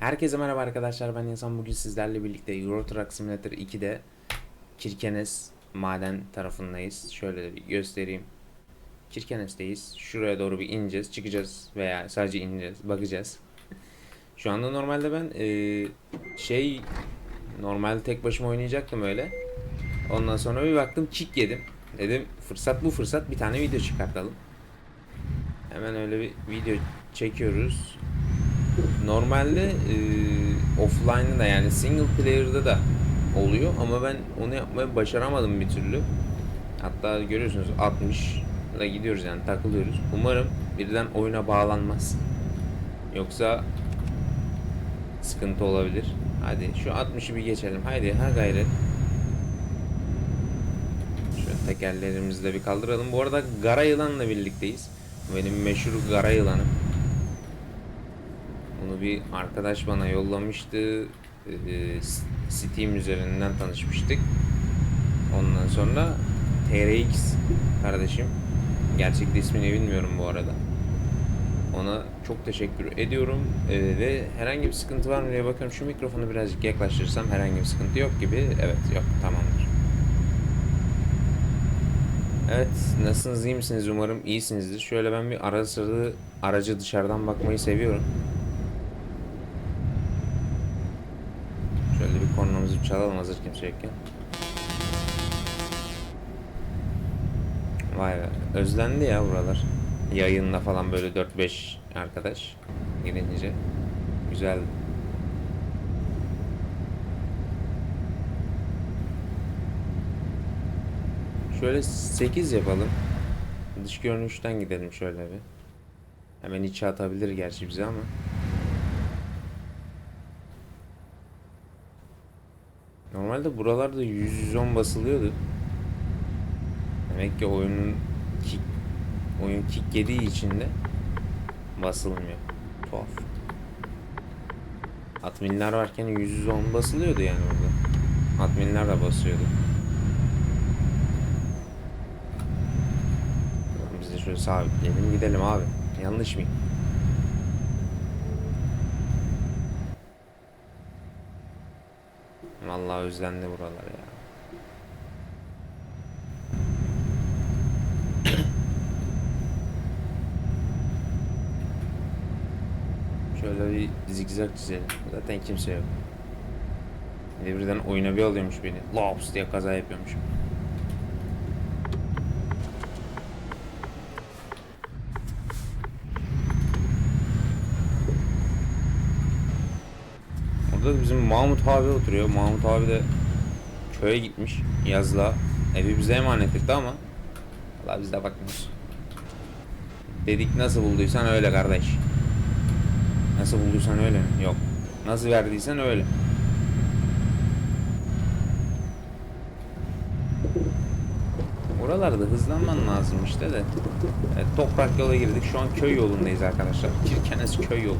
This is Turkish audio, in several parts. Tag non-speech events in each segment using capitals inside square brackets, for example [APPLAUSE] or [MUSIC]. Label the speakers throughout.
Speaker 1: Herkese merhaba arkadaşlar ben İnsan bugün sizlerle birlikte Euro Truck Simulator 2'de Kirkenes maden tarafındayız. Şöyle bir göstereyim. Kirkenes'teyiz. Şuraya doğru bir ineceğiz, çıkacağız veya sadece ineceğiz, bakacağız. Şu anda normalde ben eee, şey normalde tek başıma oynayacaktım öyle. Ondan sonra bir baktım kick yedim. Dedim fırsat bu fırsat bir tane video çıkartalım. Hemen öyle bir video çekiyoruz. Normalde e, offline'da da yani single player'da da oluyor ama ben onu yapmayı başaramadım bir türlü. Hatta görüyorsunuz 60 da gidiyoruz yani takılıyoruz. Umarım birden oyuna bağlanmaz. Yoksa sıkıntı olabilir. Hadi şu 60'ı bir geçelim. Haydi ha gayret. Şöyle tekerlerimizi de bir kaldıralım. Bu arada Gara Yılan'la birlikteyiz. Benim meşhur Gara Yılan'ım. Bir arkadaş bana yollamıştı. Ee, Steam üzerinden tanışmıştık. Ondan sonra TRX kardeşim. Gerçekte ismini bilmiyorum bu arada. Ona çok teşekkür ediyorum. Ee, ve herhangi bir sıkıntı var mı diye bakıyorum. Şu mikrofonu birazcık yaklaştırırsam herhangi bir sıkıntı yok gibi. Evet yok tamamdır. Evet, nasılsınız, iyi misiniz? Umarım iyisinizdir. Şöyle ben bir ara sıra aracı dışarıdan bakmayı seviyorum. Şöyle bir kornamızı çalalım hazır kimse yokken. Vay be, özlendi ya buralar. Yayınla falan böyle 4-5 arkadaş gidince. Güzeldi. Şöyle 8 yapalım. Dış görünüşten gidelim şöyle bir. Hemen içe atabilir gerçi bize ama. Normalde buralarda 110 basılıyordu. Demek ki oyunun kick, oyun kick yediği için de basılmıyor. Tuhaf. Adminler varken 110 basılıyordu yani orada. Adminler de basıyordu. Biz de şöyle sabitleyelim gidelim abi. Yanlış mıyım? Vallahi özlendi buralar ya. [COUGHS] Şöyle bir zigzag çizelim. Zaten kimse yok. Bir de birden oyuna bir alıyormuş beni. Laps diye kaza yapıyormuş. Burada da bizim Mahmut abi oturuyor. Mahmut abi de köye gitmiş yazla. Evi bize emanet etti ama Allah biz de bakmıyoruz. Dedik nasıl bulduysan öyle kardeş. Nasıl bulduysan öyle? Yok. Nasıl verdiysen öyle. Oralarda hızlanman lazım işte de. Evet, toprak yola girdik. Şu an köy yolundayız arkadaşlar. Kirkenes köy yolu.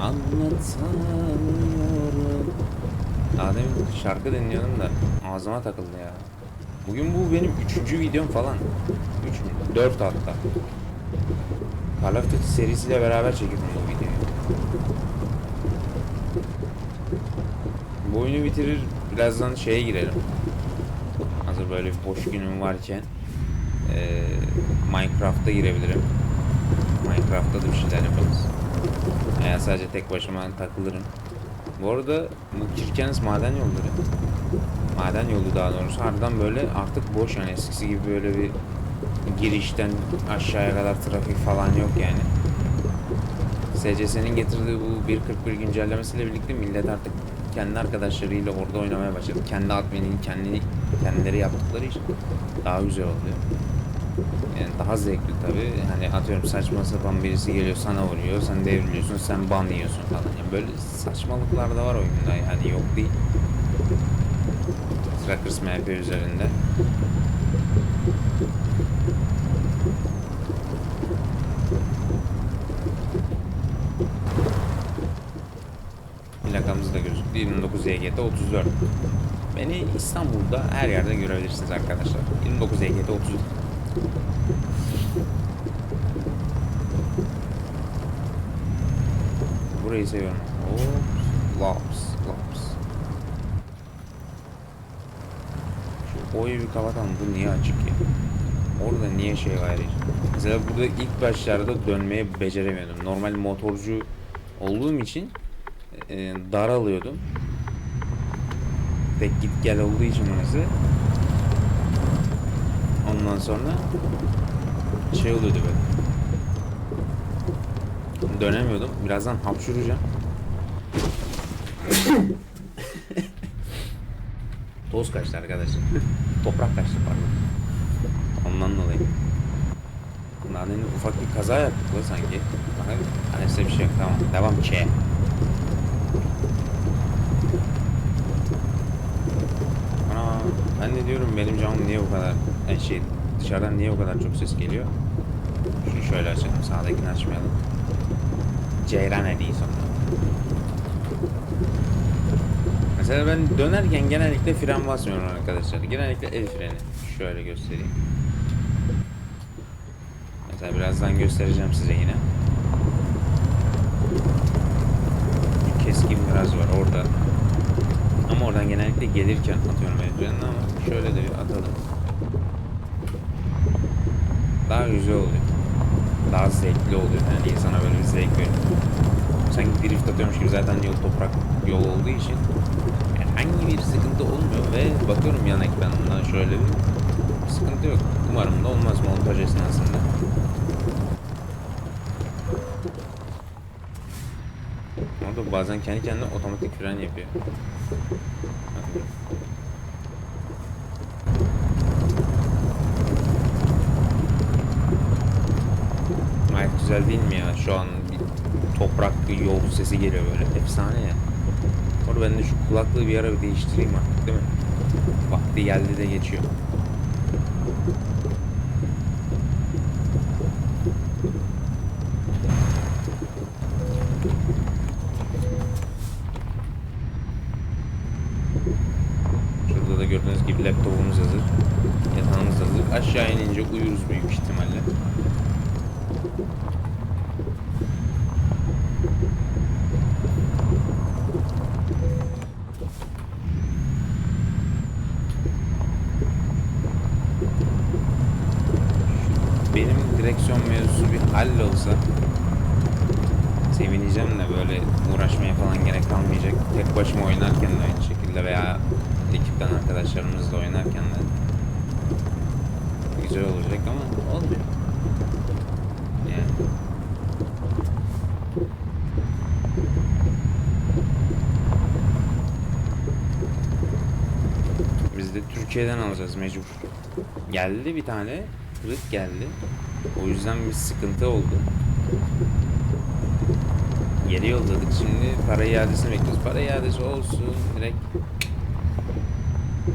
Speaker 1: Anlatamıyorum. Daha demin şarkı dinliyordum da ağzıma takıldı ya. Bugün bu benim üçüncü videom falan. Üç mü? Dört hatta. Call of Duty serisiyle beraber çekildim bu videoyu. Bu oyunu bitirir birazdan şeye girelim. Hazır böyle boş günüm varken eee Minecraft'a girebilirim. Minecraft'ta da bir şeyler yaparız. Veya sadece tek başıma takılırım. Bu arada Kirkenes maden yolları. Maden yolu daha doğrusu harbiden böyle artık boş yani eskisi gibi böyle bir girişten aşağıya kadar trafik falan yok yani. SCS'nin getirdiği bu 1.41 güncellemesiyle birlikte millet artık kendi arkadaşlarıyla orada oynamaya başladı. Kendi adminin kendi kendileri yaptıkları için daha güzel oluyor. Yani daha zevkli tabi. Hani atıyorum saçma sapan birisi geliyor sana vuruyor, sen devriliyorsun, sen ban yiyorsun falan. Yani böyle saçmalıklar da var oyunda yani yok değil. Trackers MP üzerinde. Plakamız da gözüktü. 29 YGT 34. Beni İstanbul'da her yerde görebilirsiniz arkadaşlar. 29 YGT 34. Burayı seviyorum. Ops, laps, laps. Şu oyu bir kapatalım. Bu niye açık ya? Orada niye şey var ya? Mesela burada ilk başlarda dönmeye beceremiyordum. Normal motorcu olduğum için e, daralıyordum. Tek git gel olduğu için orası. Ondan sonra şey oluyordu böyle. Dönemiyordum. Birazdan hapşuracağım. [COUGHS] Toz kaçtı arkadaşlar. Toprak kaçtı pardon. Ondan dolayı. Demin ufak bir kaza yaptık la sanki. Hani size bir şey yok tamam. Devam Ç. Ana ben de diyorum benim camım niye bu kadar şey dışarıdan niye bu kadar çok ses geliyor? Şunu şöyle açalım sağdakini açmayalım. Ceyran ediyi sonra. Mesela ben dönerken genellikle fren basmıyorum arkadaşlar. Genellikle el freni. Şöyle göstereyim. Mesela birazdan göstereceğim size yine. Keskin viraj var orada. Ama oradan genellikle gelirken atıyorum el frenini ama şöyle de bir atalım. Daha güzel oluyor. Daha zevkli oluyor. Yani insana böyle bir zevk veriyor. Sanki drift atıyormuş gibi zaten yol toprak yol olduğu için herhangi bir sıkıntı olmuyor ve bakıyorum yan ekranından şöyle bir sıkıntı yok. Umarım da olmaz montaj esnasında. Ama da bazen kendi kendine otomatik fren yapıyor. Güzel değil mi ya? Şu an bir toprak bir yol sesi geliyor böyle. Efsane ya. Or ben de şu kulaklığı bir ara bir değiştireyim artık değil mi? Vakti geldi de geçiyor. Şurada da gördüğünüz gibi laptopumuz hazır. Yatağımız hazır. Aşağı inince uyuruz büyük ihtimalle. benim direksiyon mevzusu bir hallolsa sevineceğim de böyle uğraşmaya falan gerek kalmayacak. Tek başıma oynarken de aynı şekilde veya ekipten arkadaşlarımızla oynarken de güzel olacak ama olmuyor. Yani. Biz de Türkiye'den alacağız mecbur. Geldi bir tane kırık geldi. O yüzden bir sıkıntı oldu. Geri yolladık. Şimdi para iadesini bekliyoruz. Para iadesi olsun. Direkt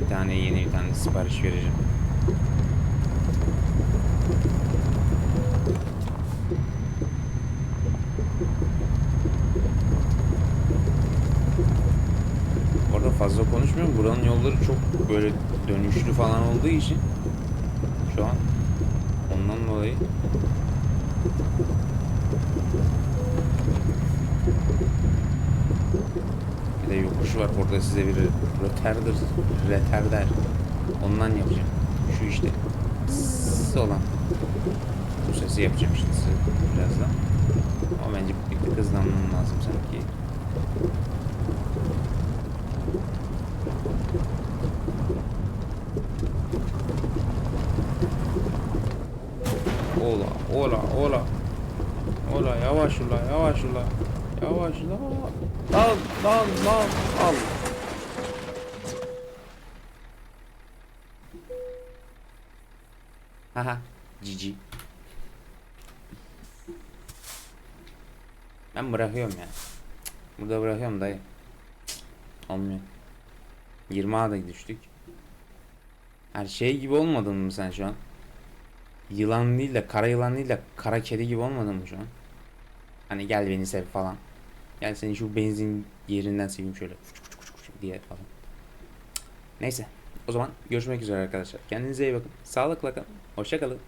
Speaker 1: bir tane yeni bir tane sipariş vereceğim. Orada fazla konuşmuyorum. Buranın yolları çok böyle dönüşlü falan olduğu için şu an dolayı bir de yokuş var orada size bir röterdir retarder ondan yapacağım şu işte. Sss olan. Bu sesi yapacağım işte size birazdan. Ama bence bir tık lazım sanki Yavaş ula. Lan, lan, lan, al. Haha, cici. Ben bırakıyorum ya. Burada bırakıyorum dayı. Cık, Olmuyor. 20 A'da düştük. Her şey gibi olmadın mı sen şu an? Yılan değil de kara yılan değil de kara kedi gibi olmadın mı şu an? Hani gel beni sev falan. Gel seni şu benzin yerinden seveyim şöyle diye falan. Neyse O zaman görüşmek üzere arkadaşlar. Kendinize iyi bakın. Sağlıkla kalın. Hoşça kalın.